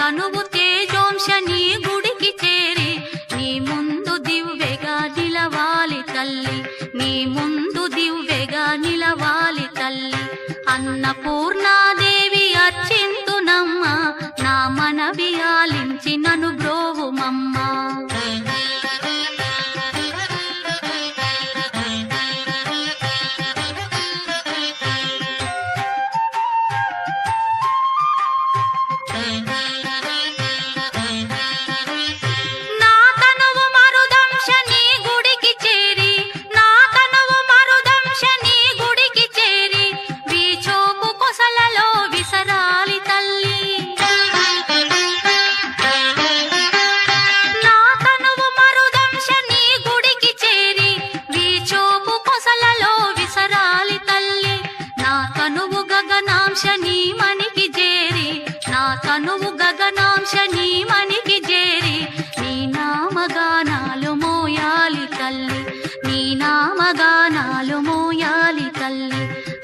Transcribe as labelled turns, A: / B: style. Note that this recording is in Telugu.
A: తనువు తేజోంశ నీ గుడికి చేరి. నీ ముందు దివ్వెగా నిలవాలి తల్లి. నీ ముందు దివ్వెగా నిలవాలి తల్లి. అన్నపూర్ణ